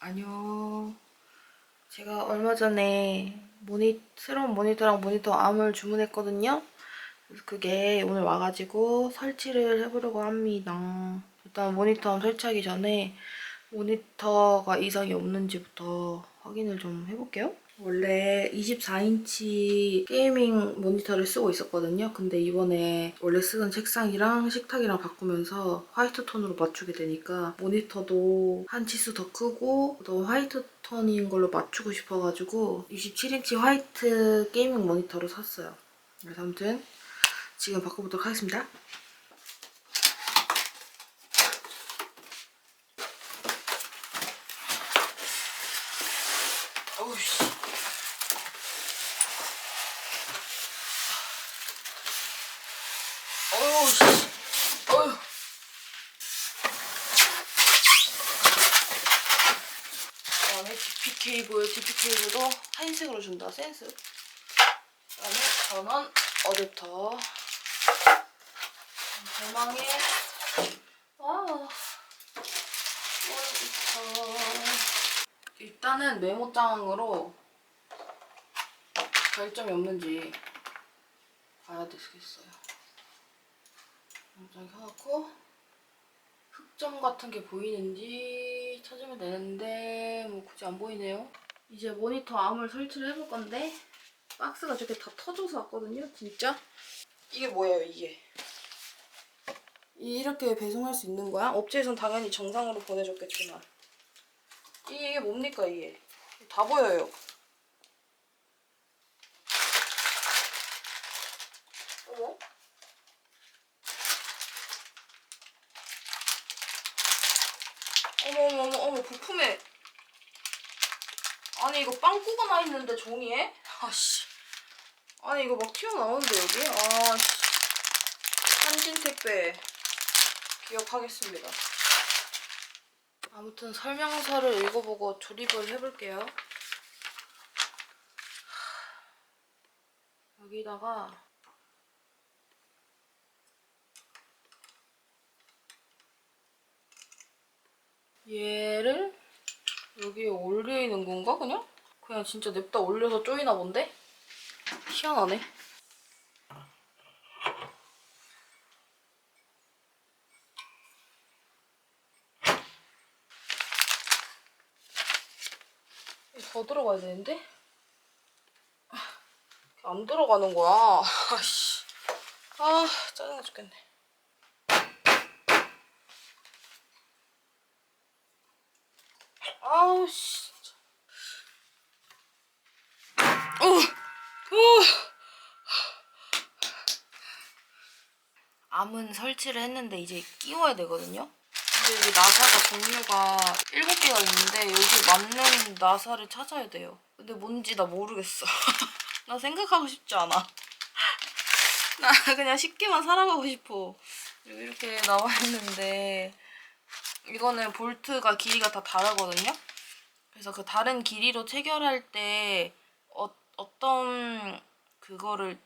안녕. 제가 얼마 전에 모니, 새로운 모니터랑 모니터 암을 주문했거든요. 그게 오늘 와가지고 설치를 해보려고 합니다. 일단 모니터 암 설치하기 전에 모니터가 이상이 없는지부터 확인을 좀 해볼게요. 원래 24인치 게이밍 모니터를 쓰고 있었거든요. 근데 이번에 원래 쓰던 책상이랑 식탁이랑 바꾸면서 화이트 톤으로 맞추게 되니까 모니터도 한 치수 더 크고 더 화이트 톤인 걸로 맞추고 싶어가지고 27인치 화이트 게이밍 모니터로 샀어요. 그래서 아무튼 지금 바꿔보도록 하겠습니다. 어우 씨. 어우 씨. 어휴. 그다음에 케이블, DP 케이블도 하얀색으로 준다. 센스. 그다음에 전원 어댑터. 대망의 아 모니터. 일단은 메모장으로 별점이 없는지 봐야 되겠어요. 메모장 켜놓고 흑점 같은 게 보이는지 찾으면 되는데 뭐 굳이 안 보이네요. 이제 모니터 암을 설치를 해볼 건데 박스가 저렇게 다 터져서 왔거든요. 진짜? 이게 뭐예요 이게? 이렇게 배송할 수 있는 거야? 업체에선 당연히 정상으로 보내줬겠지만 이게 뭡니까 이게? 다 보여요. 어머? 어머 어머 어머 부품에 아니 이거 빵꾸가 나 있는데 종이에? 아씨 아니 이거 막 튀어나오는데 여기? 아씨 한진 택배 기억하겠습니다. 아무튼 설명서를 읽어보고 조립을 해볼게요. 여기다가 얘를 여기에 올리는 건가 그냥? 그냥 진짜 냅다 올려서 쪼이나 본데? 희한하네. 더 들어가야 되는데? 안 들어가는 거야. 아씨. 아, 짜증나 죽겠네. 아우, 씨. 진짜. 어, 어. 암은 설치를 했는데 이제 끼워야 되거든요. 근데 여기 나사가 종류가 7개가 있는데 여기 맞는 나사를 찾아야 돼요. 근데 뭔지 나 모르겠어. 나 생각하고 싶지 않아. 나 그냥 쉽게만 살아가고 싶어. 이렇게 나와 있는데 이거는 볼트가 길이가 다 다르거든요. 그래서 그 다른 길이로 체결할 때 어, 어떤 그거를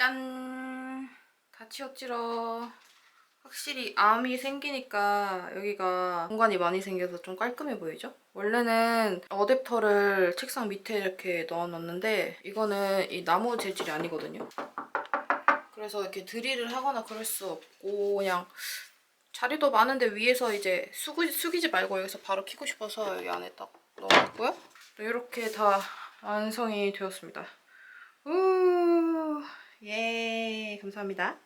짠! 다 치웠지러. 확실히 암이 생기니까 여기가 공간이 많이 생겨서 좀 깔끔해 보이죠? 원래는 어댑터를 책상 밑에 이렇게 넣어놨는데 이거는 이 나무 재질이 아니거든요. 그래서 이렇게 드릴을 하거나 그럴 수 없고 그냥 자리도 많은데 위에서 이제 숙이, 숙이지 말고 여기서 바로 키고 싶어서 여기 안에 딱 넣어놨고요. 이렇게 다 완성이 되었습니다. 우, 예, 감사합니다.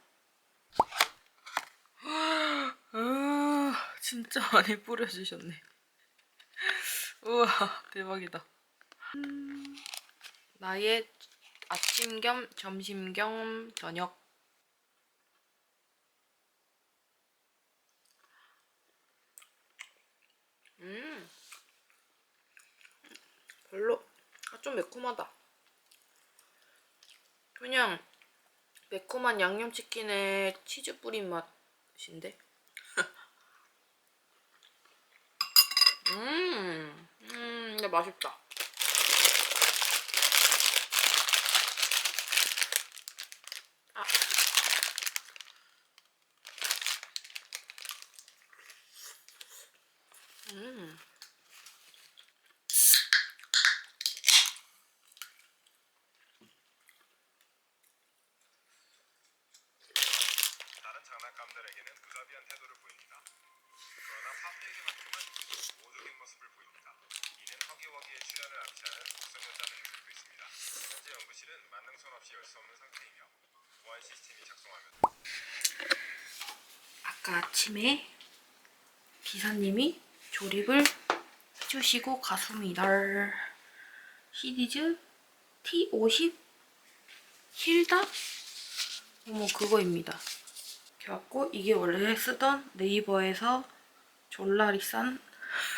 아, 진짜 많이 뿌려주셨네. 우와, 대박이다. 음, 나의 아침 겸 점심 겸 저녁. 음, 별로, 아, 좀 매콤하다. 그냥 매콤한 양념치킨에 치즈 뿌린 맛인데? 음, 음, 근데 맛있다. 아. 음. 다른 장난감들에게는 무자비한 태도를 보입니다. 그러나 파페에게만큼은 모독인 모습을 보입니다. 이는 허기워기의 출연을 암시하는 독성연자는 해석도 있습니다. 현재 연구실은 만능손 없이 열 수 없는 상태이며 보안 시스템이 작동하면 아침에 기사님이 조립을 해주시고 갔습니다. 시리즈 T50 힐다? 어머 그거입니다. 이렇게 갖고 이게 원래 쓰던 네이버에서 졸라리 싼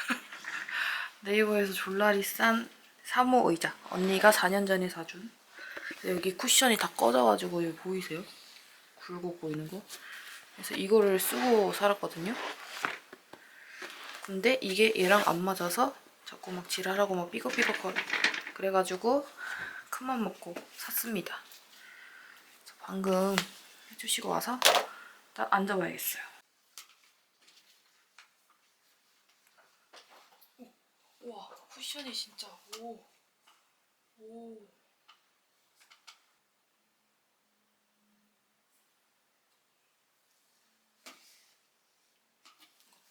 네이버에서 졸라리 싼 사모 의자 언니가 4년 전에 사준 여기 쿠션이 다 꺼져가지고 여기 보이세요? 굴곡 보이는 거? 그래서 이거를 쓰고 살았거든요. 근데 이게 얘랑 안 맞아서 자꾸 막 지랄하고 막 삐걱삐걱거려. 그래가지고 큰맘 먹고 샀습니다. 방금 해주시고 와서 일단 앉아봐야겠어요. 오, 우와 쿠션이 진짜 오 오.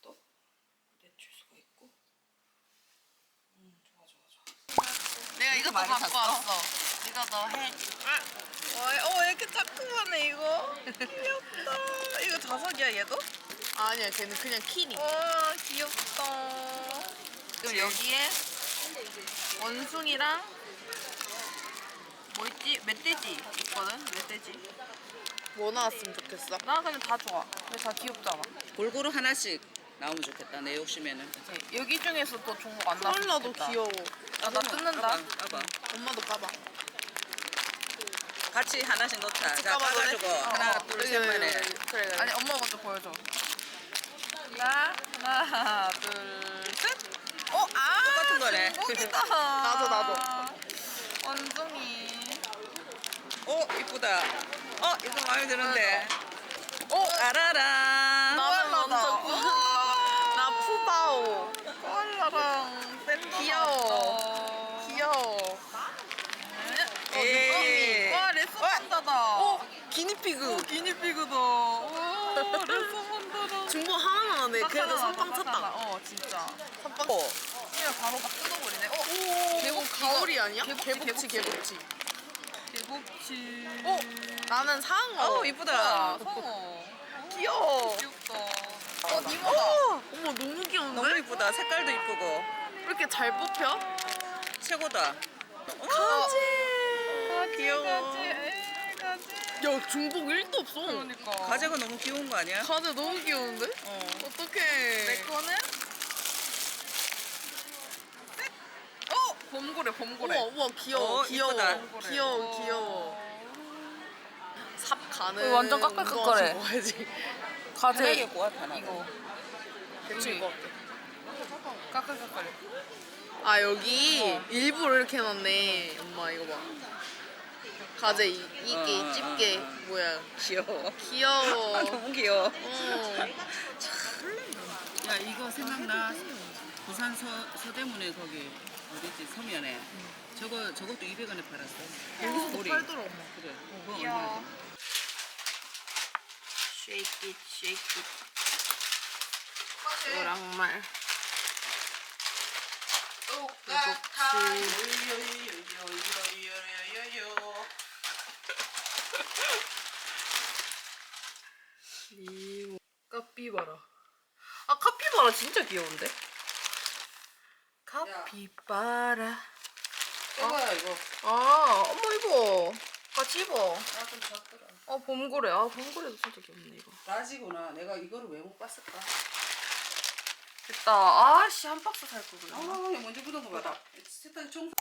이것도 내줄 수가 있고. 음, 좋아, 좋아, 많이 갖고 샀어? 왔어. 이거 너 해. 어, 왜 이렇게 자꾸하네 이거? 귀엽다. 이거 자석이야 얘도? 아니야, 쟤는 그냥 키니. 와 귀엽다. 그럼 여기에 원숭이랑 뭐 있지? 멧돼지 있거든? 멧돼지. 뭐 나왔으면 좋겠어? 나 그냥 다 좋아. 근데 다 귀엽잖아. 골고루 하나씩 나오면 좋겠다. 내 욕심에는. 네, 여기 중에서 또 종목 안 나왔으면 좋겠다. 귀여워. 나, 나 뜯는다. 까봐, 까봐. 엄마도 까봐. 같이 하나씩 넣자. 자, 까봐도 돼? 까가지고 어, 하나, 어. 둘, 셋 만에. 그래 그래. 아니, 엄마 먼저 보여줘. 하나, 하나, 둘, 셋. 어, 아! 똑같은 거네. 중복이다. 나도, 나도. 원숭이. 어, 이쁘다. 어, 이거 마음에 드는데. 어, 아라라. 나는 코알라다. 먼저 나 푸바오. 코알라랑 샌드 귀여워. 귀여워. 예. 와 레스먼다다. 어 기니피그다. 와 레스먼다다. 중복 하나만 하네. 그래도 선빵 쳤다. 어 진짜. 선빵. 어, 그냥 바로 막 뜯어버리네. 어 개복 가오리 아니야? 개복치, 개복치 개복치. 개복치. 어 나는 상어. 어, 이쁘다. 성어. 귀여워. 귀엽다. 어 니모다. 어, 어머 너무 귀여운데? 너무 이쁘다. 색깔도 이쁘고. 왜 이렇게 잘 뽑혀? 최고다. 가지. 아 귀여워. 가지. 야 중복 1도 없어. 그러니까. 가재가 너무 귀여운 거 아니야? 가지 너무 귀여운데? 어. 어떡해. 내 거는 셋. 어 범고래 범고래. 우와 우와 귀여워 어, 귀여워 이쁘다. 귀여워 귀여워 삽 가는 어, 완전 까끌까끌해. 거 먹어야지 편하게 고아 하나. 이거 대충 이거 까끌까끌. 아 여기 일부러 이렇게 해놨네 엄마 이거 봐 가재 이- 이끼 어, 집게 어, 어. 모양. 귀여워. 귀여워. 너무 귀여워. 어. 야 이거 생각나 부산 서, 서대문에 거기 어디지 서면에 저거 저것도 200원에 팔았어 여기서도. 팔더라 엄마. 그래 그거 귀여워. 얼마야 쉐이크 잇, 쉐이크 잇. 노랑 말. 이거 카피바라. 아 카피바라 진짜 귀여운데? 카피바라. 이거야 이거 아 엄마 입어. 같이 입어. 나 좀 작더라 어 봄고래. 아 봄고래도 진짜 귀엽네 이거. 라지구나 내가 이거를 왜 못 봤을까 됐다. 아씨 한 박스 살 거구나. 아 먼저 묻은 거 봐라 세탁기 총